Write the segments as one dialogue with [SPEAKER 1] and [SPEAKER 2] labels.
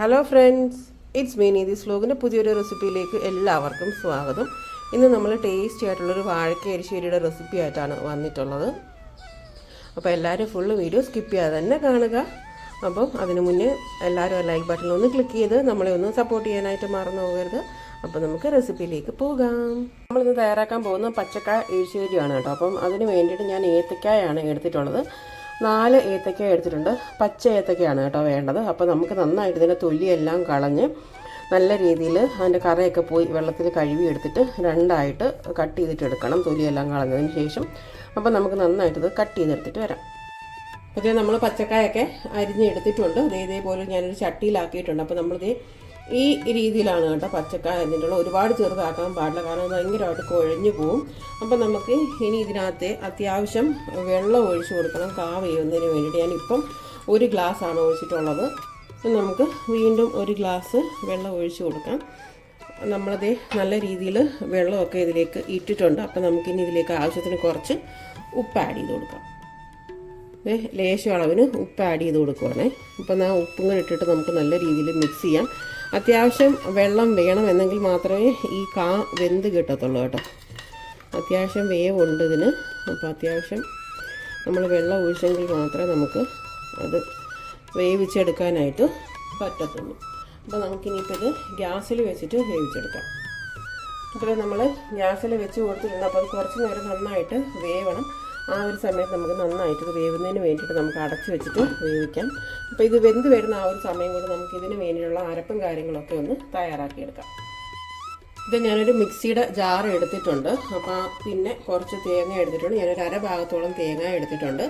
[SPEAKER 1] Hello friends it's me ഇതി സ്ലോഗിന്റെ പുതിയൊരു റെസിപ്പിയിലേക്ക് എല്ലാവർക്കും സ്വാഗതം. ഇന്ന് നമ്മൾ ടേസ്റ്റി ആയിട്ടുള്ളൊരു വാഴക്ക എരിശ്ശേരിയുടെ റെസിപ്പി ആയിട്ടാണ് വന്നിട്ടുള്ളത്. അപ്പോൾ എല്ലാവരും ഫുൾ വീഡിയോ സ്കിപ്പ് ചെയ്യാതെ തന്നെ കാണുക. അപ്പം അതിന് മുന്നേ എല്ലാവരും ലൈക്ക് ബട്ടൺ ഒന്ന് ക്ലിക്ക് ചെയ്ത് നമ്മളെ ഒന്ന് സപ്പോർട്ട് ചെയ്യാനായിട്ട് മറന്നു പോകരുത്. അപ്പോൾ നമുക്ക് റെസിപ്പിയിലേക്ക് പോകാം. നമ്മളിന്ന് തയ്യാറാക്കാൻ പോകുന്ന പച്ചക്കായ എരിശ്ശേരിയാണ് കേട്ടോ. അപ്പം അതിന് വേണ്ടിയിട്ട് ഞാൻ ഏത്തക്കായാണ് എടുത്തിട്ടുള്ളത്. നാല് ഏത്തക്ക എടുത്തിട്ടുണ്ട്. പച്ച ഏത്തക്കയാണ് കേട്ടോ വേണ്ടത്. അപ്പോൾ നമുക്ക് നന്നായിട്ട് ഇതിന്റെ തൊലിയെല്ലാം കളഞ്ഞ് നല്ല രീതിയിൽ അതിന്റെ കറയൊക്കെ പോയി വെള്ളത്തിൽ കഴുകി എടുത്തിട്ട് രണ്ടായിട്ട് കട്ട് ചെയ്തിട്ട് എടുക്കണം തൊലിയെല്ലാം കളഞ്ഞതിന് ശേഷം. അപ്പോൾ നമുക്ക് നന്നായിട്ട് കട്ട് ചെയ്തെടുത്തിട്ട് വരാം. അപ്പോൾ നമ്മൾ പച്ചക്കായൊക്കെ അരിഞ്ഞെടുത്തിട്ടുണ്ട് ഇതേപോലെ ഞാനൊരു ചട്ടിയിലാക്കിയിട്ടുണ്ട്. അപ്പോൾ നമ്മളിത് ഈ രീതിയിലാണ് കേട്ടോ പച്ചക്കായ അതിന്റെ ഒരുപാട് ചെറുതാക്കാൻ പാടില്ല. കാരണം ഭയങ്കരമായിട്ട് കുഴഞ്ഞു പോവും. അപ്പം നമുക്ക് ഇനി ഇതിനകത്ത് അത്യാവശ്യം വെള്ളം ഒഴിച്ചു കൊടുക്കണം കാ ചെയ്യുന്നതിന് വേണ്ടിയിട്ട്. ഞാനിപ്പം ഒരു ഗ്ലാസ് ആണ് ഒഴിച്ചിട്ടുള്ളത് നമുക്ക് വീണ്ടും ഒരു ഗ്ലാസ് വെള്ളം ഒഴിച്ചു കൊടുക്കാം. നമ്മളത് നല്ല രീതിയിൽ വെള്ളമൊക്കെ ഇതിലേക്ക് ഇട്ടിട്ടുണ്ട്. അപ്പം നമുക്കിനി ഇതിലേക്ക് ആവശ്യത്തിന് കുറച്ച് ഉപ്പ് ആഡ് ചെയ്ത് കൊടുക്കാം. ലേശം അളവിന് ഉപ്പ് ആഡ് ചെയ്ത് കൊടുക്കുവാണേ. അപ്പം ആ ഉപ്പും കൂടെ ഇട്ടിട്ട് നമുക്ക് നല്ല രീതിയിൽ മിക്സ് ചെയ്യാം. അത്യാവശ്യം വെള്ളം വേണം എന്നെങ്കിൽ മാത്രമേ ഈ കാ വെന്ത് കിട്ടത്തുള്ളൂ കേട്ടോ. അത്യാവശ്യം വേവുണ്ട് ഇതിന്. അപ്പോൾ അത്യാവശ്യം നമ്മൾ വെള്ളം ഒഴിച്ചെങ്കിൽ മാത്രമേ നമുക്ക് അത് വേവിച്ചെടുക്കാനായിട്ട് പറ്റത്തുള്ളൂ. അപ്പോൾ നമുക്കിനിയിപ്പോൾ ഇത് ഗ്യാസിൽ വെച്ചിട്ട് വേവിച്ചെടുക്കാം. ഇപ്പോൾ നമ്മൾ ഗ്യാസിൽ വെച്ച് കൊടുത്തിട്ടുണ്ട്. അപ്പോൾ അത് കുറച്ച് നേരം നന്നായിട്ട് വേവണം. ആ ഒരു സമയത്ത് നമുക്ക് നന്നായിട്ട് ഇത് വേവുന്നതിന് വേണ്ടിയിട്ട് നമുക്ക് അടച്ചു വെച്ചിട്ട് വേവിക്കാം. അപ്പോൾ ഇത് വെന്ത് വരുന്ന ആ ഒരു സമയം കൊണ്ട് നമുക്ക് ഇതിന് വേണ്ടിയുള്ള അരപ്പും കാര്യങ്ങളൊക്കെ ഒന്ന് തയ്യാറാക്കിയെടുക്കാം. ഇത് ഞാനൊരു മിക്സിയുടെ ജാർ എടുത്തിട്ടുണ്ട്. അപ്പോൾ പിന്നെ കുറച്ച് തേങ്ങ എടുത്തിട്ടുണ്ട്. ഞാനൊരു അര ഭാഗത്തോളം തേങ്ങ എടുത്തിട്ടുണ്ട്.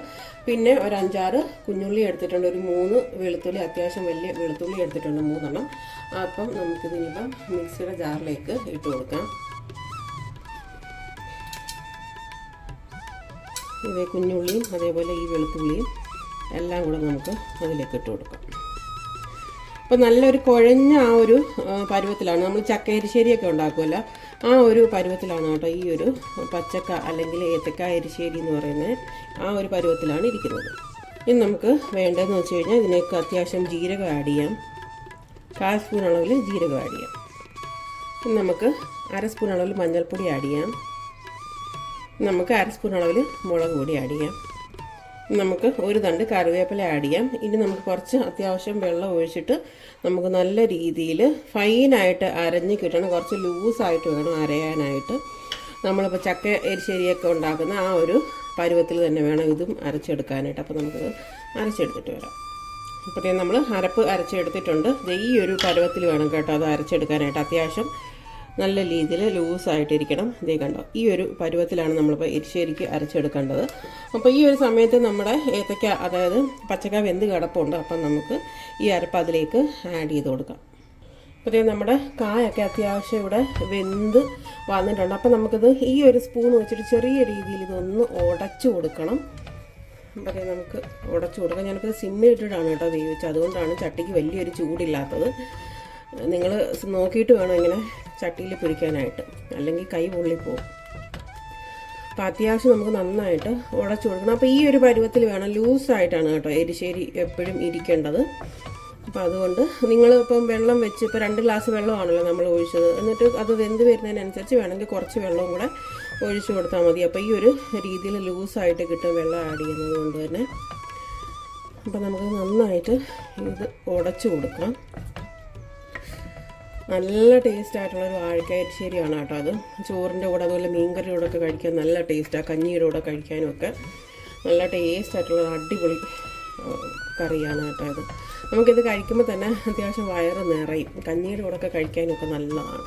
[SPEAKER 1] പിന്നെ ഒരു അഞ്ചാറ് കുഞ്ഞുള്ളി എടുത്തിട്ടുണ്ട്. ഒരു മൂന്ന് വെളുത്തുള്ളി അത്യാവശ്യം വലിയ വെളുത്തുള്ളി എടുത്തിട്ടുണ്ട് മൂന്നെണ്ണം. അപ്പം നമുക്കിതിനിപ്പം മിക്സിയുടെ ജാറിലേക്ക് ഇട്ട് കൊടുക്കാം. ഇതേ കുഞ്ഞുള്ളിയും അതേപോലെ ഈ വെളുത്തുള്ളിയും എല്ലാം കൂടെ നമുക്ക് അതിലേക്ക് ഇട്ട് കൊടുക്കാം. അപ്പോൾ നല്ലൊരു കുഴഞ്ഞ ആ ഒരു പരുവത്തിലാണ്. നമ്മൾ ചക്കയരിശ്ശേരിയൊക്കെ ഉണ്ടാക്കുമല്ലോ ആ ഒരു പരുവത്തിലാണ് കേട്ടോ ഈ ഒരു പച്ചക്ക അല്ലെങ്കിൽ ഏത്തക്ക എരിശ്ശേരി എന്ന് പറയുന്നത് ആ ഒരു പരുവത്തിലാണ് ഇരിക്കുന്നത്. ഇനി നമുക്ക് വേണ്ടതെന്ന് വെച്ച് കഴിഞ്ഞാൽ ഇതിലേക്ക് അത്യാവശ്യം ജീരകം ആഡ് ചെയ്യാം. കാൽ സ്പൂൺ അളവിൽ ജീരകം ആഡ് ചെയ്യാം. ഇനി നമുക്ക് അര സ്പൂൺ അളവിൽ മഞ്ഞൾപ്പൊടി ആഡ് ചെയ്യാം. നമുക്ക് അര സ്പൂൺ അളവിൽ മുളക് പൊടി ആഡ് ചെയ്യാം. നമുക്ക് ഒരു തണ്ട് കറിവേപ്പില ആഡ് ചെയ്യാം. ഇനി നമുക്ക് കുറച്ച് അത്യാവശ്യം വെള്ളം ഒഴിച്ചിട്ട് നമുക്ക് നല്ല രീതിയിൽ ഫൈനായിട്ട് അരഞ്ഞ് കിട്ടണം. കുറച്ച് ലൂസായിട്ട് വേണം അരയാനായിട്ട്. നമ്മളിപ്പോൾ ചക്ക എരിശ്ശേരിയൊക്കെ ഉണ്ടാക്കുന്ന ആ ഒരു പരുവത്തിൽ തന്നെ വേണം ഇതും അരച്ചെടുക്കാനായിട്ട്. അപ്പോൾ നമുക്ക് അരച്ചെടുത്തിട്ട് വരാം. അപ്പോൾ നമ്മൾ അരപ്പ് അരച്ചെടുത്തിട്ടുണ്ട്. ഈ ഒരു പരുവത്തിൽ വേണം കേട്ടോ അത് അരച്ചെടുക്കാനായിട്ട്. അത്യാവശ്യം നല്ല രീതിയിൽ ലൂസായിട്ടിരിക്കണം. ഇതേ കണ്ടോ ഈ ഒരു പരുവത്തിലാണ് നമ്മളിപ്പോൾ എരിശ്ശേരിക്ക് അരച്ചെടുക്കേണ്ടത്. അപ്പോൾ ഈ ഒരു സമയത്ത് നമ്മുടെ ഏത്തക്ക അതായത് പച്ചക്ക വെന്ത് കിടപ്പുണ്ട്. അപ്പം നമുക്ക് ഈ അരപ്പ് അതിലേക്ക് ആഡ് ചെയ്ത് കൊടുക്കാം. അപ്പോൾ നമ്മുടെ കായൊക്കെ അത്യാവശ്യം ഇവിടെ വെന്ത് വന്നിട്ടുണ്ട്. അപ്പോൾ നമുക്കിത് ഈ ഒരു സ്പൂൺ വെച്ചിട്ട് ചെറിയ രീതിയിൽ ഇതൊന്ന് ഉടച്ചു കൊടുക്കണം. അപ്പോൾ നമുക്ക് ഉടച്ചു കൊടുക്കാം. ഞാനിപ്പോൾ സിമ്മിലിട്ടിട്ടാണ് കേട്ടോ വേവിച്ചത്. അതുകൊണ്ടാണ് ചട്ടിക്ക് വലിയൊരു ചൂടില്ലാത്തത്. നിങ്ങൾ നോക്കിയിട്ട് വേണം ഇങ്ങനെ ചട്ടിയിൽ പിടിക്കാനായിട്ട് അല്ലെങ്കിൽ കൈ പൊള്ളിപ്പോവും അപ്പോൾ അത്യാവശ്യം നമുക്ക് നന്നായിട്ട് ഉടച്ചു കൊടുക്കണം. അപ്പോൾ ഈ ഒരു പരുവത്തിൽ വേണം ലൂസായിട്ടാണ് കേട്ടോ എരിശ്ശേരി എപ്പോഴും ഇരിക്കേണ്ടത്. അപ്പോൾ അതുകൊണ്ട് നിങ്ങൾ ഇപ്പം വെള്ളം വെച്ച് ഇപ്പോൾ രണ്ട് ഗ്ലാസ് വെള്ളമാണല്ലോ നമ്മൾ ഒഴിച്ചത്. എന്നിട്ട് അത് വെന്ത് വരുന്നതിനനുസരിച്ച് വേണമെങ്കിൽ കുറച്ച് വെള്ളവും കൂടെ ഒഴിച്ചു കൊടുത്താൽ മതി. അപ്പോൾ ഈ ഒരു രീതിയിൽ ലൂസായിട്ട് കിട്ടും വെള്ളം ആഡ് ചെയ്യുന്നത് കൊണ്ട് തന്നെ. അപ്പോൾ നമുക്ക് നന്നായിട്ട് ഇത് ഉടച്ചു കൊടുക്കാം. നല്ല ടേസ്റ്റ് ആയിട്ടുള്ളൊരു വാഴക്ക എരിശ്ശേരിയാണ് കേട്ടോ അത്. ചോറിന്റെ കൂടെ അതുപോലെ മീൻകറിയുടെ കൂടെ ഒക്കെ കഴിക്കാൻ നല്ല ടേസ്റ്റാണ് കഞ്ഞിയുടെ കൂടെ കഴിക്കാനും ഒക്കെ നല്ല ടേസ്റ്റ് ആയിട്ടുള്ള അടിപൊളി കറിയാണ് കേട്ടോ ഇത് നമുക്കിത് കഴിക്കുമ്പോൾ തന്നെ അത്യാവശ്യം വയറ് നിറയും. കഞ്ഞിയുടെ കൂടെ ഒക്കെ കഴിക്കാനും ഒക്കെ നല്ലതാണ്.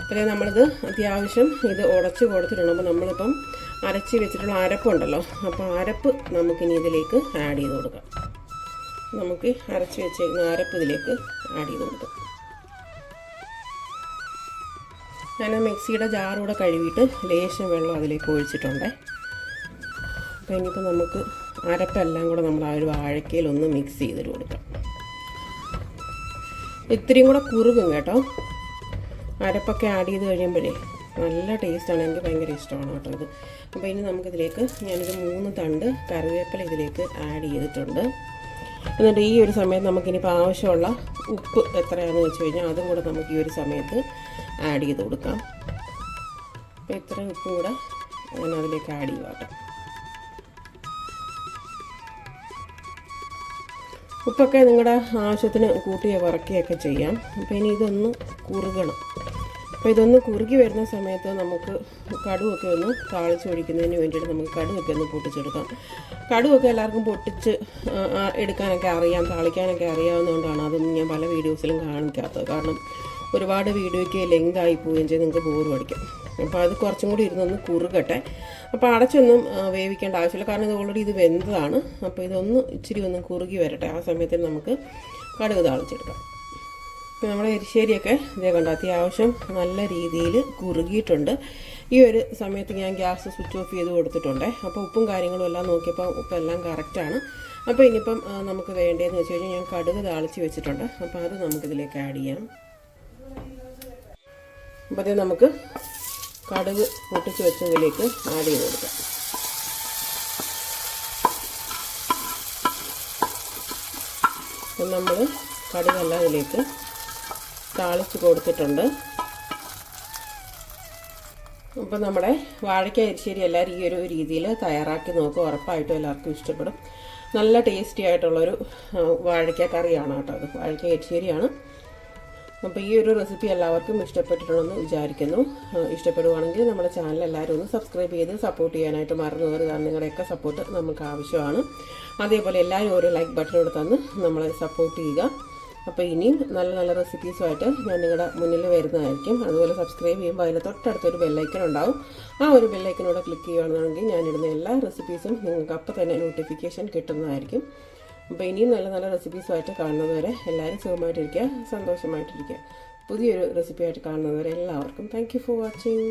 [SPEAKER 1] അപ്പോൾ നമ്മളിത് അത്യാവശ്യം ഇത് ഉടച്ച് കൊടുത്തിട്ടുണ്ട്. അപ്പോൾ നമ്മളിപ്പം അരച്ച് വെച്ചിട്ടുള്ള അരപ്പുണ്ടല്ലോ അപ്പോൾ അരപ്പ് നമുക്കിനി ഇതിലേക്ക് ആഡ് ചെയ്ത് കൊടുക്കാം. നമുക്ക് അരച്ച് വെച്ചേക്കുന്ന അരപ്പ് ഇതിലേക്ക് ആഡ് ചെയ്ത് കൊടുക്കാം. ഞാൻ ആ മിക്സിയുടെ ജാറൂടെ കഴുകിയിട്ട് ലേശം വെള്ളം അതിലേക്ക് ഒഴിച്ചിട്ടുണ്ട്. അപ്പോൾ ഇനിയിപ്പോൾ നമുക്ക് അരപ്പെല്ലാം കൂടെ നമ്മൾ ആ ഒരു വാഴക്കയിൽ ഒന്ന് മിക്സ് ചെയ്തിട്ട് കൊടുക്കാം. ഇത്രയും കൂടെ കുറുകും കേട്ടോ. അരപ്പൊക്കെ ആഡ് ചെയ്ത് കഴിയുമ്പോഴേ നല്ല ടേസ്റ്റാണ് എനിക്ക് ഭയങ്കര ഇഷ്ടമാണ് കേട്ടോ ഇത്. അപ്പോൾ ഇനി നമുക്കിതിലേക്ക് ഞാനൊരു മൂന്ന് തണ്ട് കറിവേപ്പില ഇതിലേക്ക് ആഡ് ചെയ്തിട്ടുണ്ട്. എന്നിട്ട് ഈ ഒരു സമയത്ത് നമുക്കിനിപ്പോൾ ആവശ്യമുള്ള ഉപ്പ് എത്രയാണെന്ന് വെച്ച് കഴിഞ്ഞാൽ അതും കൂടെ നമുക്ക് ഈ ഒരു സമയത്ത് ആഡ് ചെയ്ത് കൊടുക്കാം അപ്പോൾ ഇത്രയും ഉപ്പ് കൂടെ ഞാൻ അതിലേക്ക് ആഡ് ചെയ്യാട്ടെ ഉപ്പൊക്കെ നിങ്ങളുടെ ആവശ്യത്തിന് കൂട്ടുകയോ വറക്കുകയൊക്കെ ചെയ്യാം. അപ്പോൾ ഇനി ഇതൊന്ന് കുറുകണം. അപ്പോൾ ഇതൊന്ന് കുറുകി വരുന്ന സമയത്ത് നമുക്ക് കടുവൊക്കെ ഒന്ന് താളിച്ച് ഒഴിക്കുന്നതിന് വേണ്ടിയിട്ട് നമുക്ക് കടുവൊക്കെ ഒന്ന് പൊട്ടിച്ചെടുക്കാം. കടുവൊക്കെ എല്ലാവർക്കും പൊട്ടിച്ച് എടുക്കാനൊക്കെ അറിയാം താളിക്കാനൊക്കെ അറിയാവുന്നതുകൊണ്ടാണ് അതൊന്നും ഞാൻ പല വീഡിയോസിലും കാണിക്കാത്തത്. കാരണം ഒരുപാട് വീഡിയോയ്ക്ക് ലെങ്ത് ആയി പോവുകയും ചെയ്ത്. നിങ്ങൾക്ക് ബോർ പഠിക്കാം അപ്പോൾ അത് കുറച്ചും കൂടി ഇരുന്നൊന്ന് കുറുകട്ടെ. അപ്പോൾ അടച്ചൊന്നും വേവിക്കേണ്ട ആവശ്യമില്ല. കാരണം ഇത് ഓൾറെഡി ഇത് വെന്തതാണ്. അപ്പോൾ ഇതൊന്ന് ഇച്ചിരി ഒന്ന് കുറുകി വരട്ടെ. ആ സമയത്ത് നമുക്ക് കടുക് താളിച്ചെടുക്കാം. നമ്മുടെ എരിശ്ശേരിയൊക്കെ ഇതേ കണ്ട അത്യാവശ്യം നല്ല രീതിയിൽ കുറുകിയിട്ടുണ്ട്. ഈ ഒരു സമയത്ത് ഞാൻ ഗ്യാസ് സ്വിച്ച് ഓഫ് ചെയ്ത് കൊടുത്തിട്ടുണ്ട്. അപ്പോൾ ഉപ്പും കാര്യങ്ങളും എല്ലാം നോക്കിയപ്പോൾ ഉപ്പെല്ലാം കറക്റ്റാണ് അപ്പോൾ ഇനിയിപ്പം നമുക്ക് വേണ്ടതെന്ന് വെച്ച് കഴിഞ്ഞാൽ ഞാൻ കടുക് താളിച്ച് വെച്ചിട്ടുണ്ട്. അപ്പോൾ അത് നമുക്കിതിലേക്ക് ആഡ് ചെയ്യാം. അപ്പോൾ നമുക്ക് കടുക് പൊട്ടിച്ച് വെച്ചതിലേക്ക് ആഡ് ചെയ്ത് കൊടുക്കാം. നമ്മൾ കടുകെല്ലാം ഇതിലേക്ക് താളിച്ച് കൊടുത്തിട്ടുണ്ട്. അപ്പോൾ നമ്മുടെ വാഴയ്ക്ക എരിശ്ശേരി എല്ലാവരും ഈ ഒരു രീതിയിൽ തയ്യാറാക്കി നോക്കും ഉറപ്പായിട്ടും എല്ലാവർക്കും ഇഷ്ടപ്പെടും. നല്ല ടേസ്റ്റി ആയിട്ടുള്ളൊരു വാഴയ്ക്ക കറിയാണ് കേട്ടോ അത്. വാഴയ്ക്ക എരിശ്ശേരിയാണ്. അപ്പോൾ ഈ ഒരു റെസിപ്പി എല്ലാവർക്കും ഇഷ്ടപ്പെട്ടിട്ടുണ്ടെന്ന് വിചാരിക്കുന്നു. ഇഷ്ടപ്പെടുവാണെങ്കിൽ നമ്മുടെ ചാനൽ എല്ലാവരും ഒന്ന് സബ്സ്ക്രൈബ് ചെയ്ത് സപ്പോർട്ട് ചെയ്യാനായിട്ട് മറന്നു പോകരുത്. കാരണം നിങ്ങളുടെയൊക്കെ സപ്പോർട്ട് നമുക്ക് ആവശ്യമാണ്. അതേപോലെ എല്ലാവരും ഒരു ലൈക്ക് ബട്ടൺ തന്ന് നമ്മളെ സപ്പോർട്ട് ചെയ്യുക. അപ്പോൾ ഇനിയും നല്ല നല്ല റെസിപ്പീസുമായിട്ട് ഞാൻ നിങ്ങളുടെ മുന്നിൽ വരുന്നതായിരിക്കും. അതുപോലെ സബ്സ്ക്രൈബ് ചെയ്യുമ്പോൾ അതിന്റെ തൊട്ടടുത്തൊരു ബെല്ലൈക്കൺ ഉണ്ടാവും. ആ ഒരു ബെല്ലൈക്കനോടെ ക്ലിക്ക് ചെയ്യുകയാണെന്നുണ്ടെങ്കിൽ ഞാനിടുന്ന എല്ലാ റെസിപ്പീസും നിങ്ങൾക്ക് അപ്പോൾ തന്നെ നോട്ടിഫിക്കേഷൻ കിട്ടുന്നതായിരിക്കും. അപ്പോൾ ഇനിയും നല്ല നല്ല റെസിപ്പീസുമായിട്ട് കാണുന്നതുവരെ എല്ലാവരും സുഖമായിട്ടിരിക്കുക സന്തോഷമായിട്ടിരിക്കുക. പുതിയൊരു റെസിപ്പിയായിട്ട് കാണുന്നതുവരെ എല്ലാവർക്കും താങ്ക് ഫോർ വാച്ചിങ്